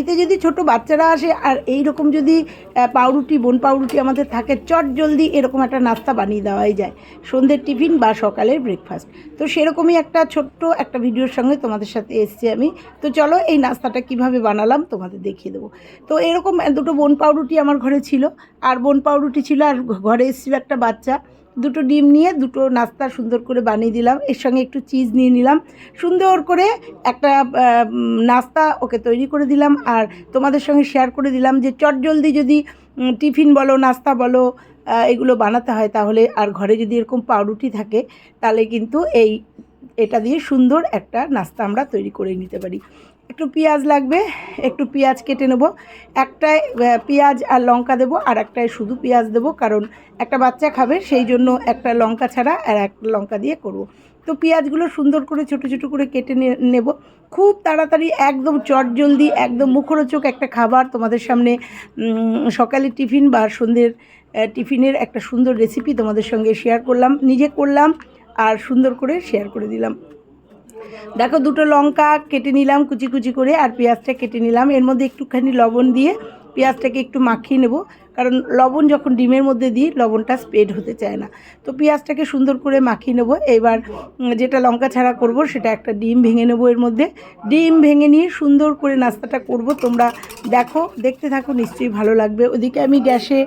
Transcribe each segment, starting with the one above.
এতে যদি ছোট বাচ্চারা আসে, আর এই রকম যদি পাউরুটি, বোন পাউরুটি আমাদের থাকে, চট জলদি এরকম একটা নাস্তা বানিয়ে দেওয়াই যায়। সন্ধ্যের টিফিন বা সকালের ব্রেকফাস্ট তো সেরকমই একটা ছোট্ট একটা ভিডিওর সঙ্গে তোমাদের সাথে এসেছি আমি। তো চলো এই নাস্তাটা কীভাবে বানালাম তোমাদের দেখিয়ে দেবো। তো এরকম দুটো বোন পাউরুটি আমার ঘরে ছিল। আর বোন পাউরুটি ছিল আর ঘরে এসেছিল একটা বাচ্চা। দুটো ডিম নিয়ে দুটো নাস্তা সুন্দর করে বানিয়ে দিলাম। এর সঙ্গে একটু চিজ নিয়ে নিলাম। সুন্দর করে একটা নাস্তা ওকে তৈরি করে দিলাম। আর তোমাদের সঙ্গে শেয়ার করে দিলাম যে চটজলদি যদি টিফিন বলো, নাস্তা বলো এগুলো বানাতে হয় তাহলে, আর ঘরে যদি এরকম পাউরুটি থাকে, তাহলে কিন্তু এই এটা দিয়ে সুন্দর একটা নাস্তা আমরা তৈরি করে নিতে পারি। একটু পেঁয়াজ লাগবে, একটু পেঁয়াজ কেটে নেব, একটায় পেঁয়াজ আর লঙ্কা দেবো আর একটায় শুধু পেঁয়াজ দেবো কারণ একটা বাচ্চা খাবে সেই জন্য একটা লঙ্কা ছাড়া আর এক লঙ্কা দিয়ে করব। তো পেঁয়াজগুলো সুন্দর করে ছোট ছোট করে কেটে নেব। খুব তাড়াতাড়ি একদম চটজলদি, একদম মুখরোচক একটা খাবার তোমাদের সামনে সকালে টিফিন বা সন্ধ্যের টিফিনের একটা সুন্দর রেসিপি তোমাদের সঙ্গে শেয়ার করলাম। নিজে করলাম আর সুন্দর করে শেয়ার করে দিলাম। দেখো দুটো লঙ্কা কেটে নিলাম, কুচি কুচি করে, আর পেঁয়াজটা কেটে নিলাম। এর মধ্যে একটুখানি লবণ দিয়ে পেঁয়াজটাকে একটু মাখিয়ে নেব, কারণ লবণ যখন ডিমের মধ্যে দিই, লবণটা স্প্রেড হতে চায় না। তো পেঁয়াজটাকে সুন্দর করে মাখিয়ে নেব। এবার যেটা লঙ্কা ছাড়া করব, সেটা একটা ডিম ভেঙে নেব এর মধ্যে। ডিম ভেঙে নিয়ে সুন্দর করে নাস্তাটা করব। তোমরা দেখো, দেখতে থাকো, নিশ্চয়ই ভালো লাগবে। ওদিকে আমি গ্যাসে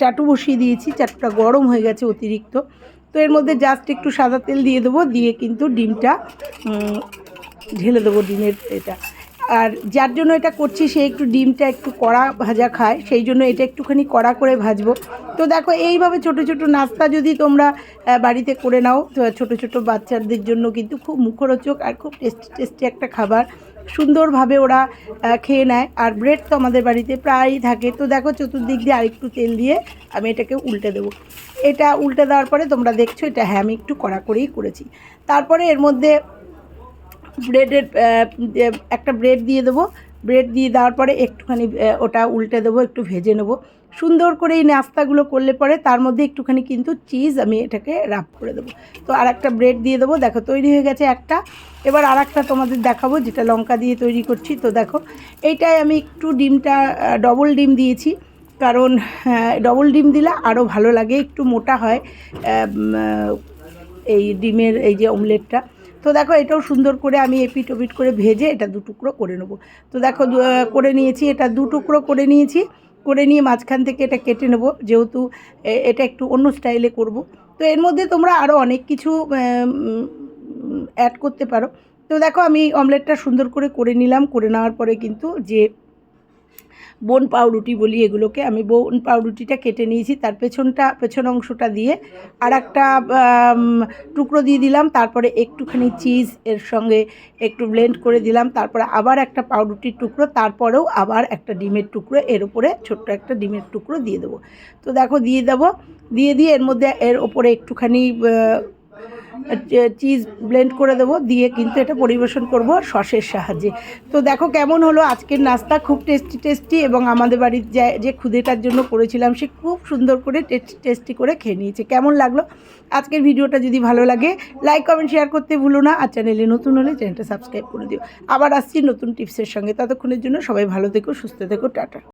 চাটু বসিয়ে দিয়েছি। চাটুটা গরম হয়ে গেছে অতিরিক্ত। তো এর মধ্যে জাস্ট একটু সাদা তেল দিয়ে দেবো, দিয়ে কিন্তু ডিমটা ঢেলে দেবো ডিমের এটা। আর যার জন্য এটা করছি, সে একটু ডিমটা একটু কড়া ভাজা খায়, সেই জন্য এটা একটুখানি কড়া করে ভাজবো। তো দেখো, এইভাবে ছোট ছোট নাস্তা যদি তোমরা বাড়িতে করে নাও ছোট ছোট বাচ্চাদের জন্য কিন্তু খুব মুখরোচক আর খুব টেস্টি টেস্টি একটা খাবার। সুন্দরভাবে ওরা খেয়ে নেয়, আর ব্রেড তো আমাদের বাড়িতে প্রায়ই থাকে। তো দেখো, চতুর্দিক দিয়ে আরেকটু তেল দিয়ে আমি এটাকে উল্টে দেবো। এটা উল্টে দেওয়ার পরে তোমরা দেখছ, এটা হ্যাঁ আমি একটু কড়া করেই করেছি। তারপরে এর মধ্যে ব্রেডের একটা ব্রেড দিয়ে দেবো। ব্রেড দিয়ে দেওয়ার পরে একটুখানি ওটা উল্টে দেবো, একটু ভেজে নেব। সুন্দর করে এই নাস্তাগুলো করলে পরে তার মধ্যে একটুখানি কিন্তু চিজ আমি এটাকে রাপ করে দেবো। তো আর একটা ব্রেড দিয়ে দেবো, দেখো তৈরি হয়ে গেছে একটা। এবার আর একটা তোমাদের দেখাবো, যেটা লঙ্কা দিয়ে তৈরি করছি। তো দেখো এইটাই আমি একটু ডিমটা ডবল ডিম দিয়েছি। কারণ ডবল ডিম দিলে আরও ভালো লাগে, একটু মোটা হয় এই ডিমের, এই যে অমলেটটা তো দেখো এটাও সুন্দর করে আমি এপিট ওপিট করে ভেজে এটা দু টুকরো করে নেব। তো দেখো করে নিয়েছি, এটা দু টুকরো করে নিয়েছি। করে নিয়ে মাঝখান থেকে এটা কেটে নেব, যেহেতু এটা একটু অন্য স্টাইলে করব। তো এর মধ্যে তোমরা আরও অনেক কিছু অ্যাড করতে পারো। তো দেখো আমি অমলেটটা সুন্দর করে করে নিলাম, করে নেওয়ার পরে কিন্তু যে বোন পাউরুটি বলি এগুলোকে। আমি বোন পাউরুটিটা কেটে নিয়েছি, তার পেছনটা, পেছন অংশটা দিয়ে। আর একটা টুকরো দিয়ে দিলাম, তারপরে একটুখানি চিজ এর সঙ্গে একটু ব্লেন্ড করে দিলাম, তারপরে আবার একটা পাউরুটির টুকরো, তারপরেও আবার একটা ডিমের টুকরো, এর উপরে ছোট্ট একটা ডিমের টুকরো দিয়ে দেবো। তো দেখো, দিয়ে দেবো, দিয়ে দিয়ে এর মধ্যে, এর ওপরে একটুখানি চিজ ব্লেন্ড করে দেবো, দিয়ে কিন্তু এটা পরিবেশন করব সসের সাহায্যে। তো দেখো কেমন হলো আজকের নাস্তা, খুব টেস্টি টেস্টি এবং আমাদের বাড়ির যে খুদেটার জন্য করেছিলাম, সে খুব সুন্দর করে টেস্টি টেস্টি করে খেয়ে নিয়েছে। কেমন লাগল? আজকের ভিডিওটা যদি ভালো লাগে লাইক কমেন্ট শেয়ার করতে ভুলো না। আর চ্যানেলে নতুন হলে চ্যানেলটা সাবস্ক্রাইব করে দিও। আবার আসছি নতুন টিপসের সঙ্গে। ততক্ষণের জন্য সবাই ভালো থেকো, সুস্থ থেকো, টাটা।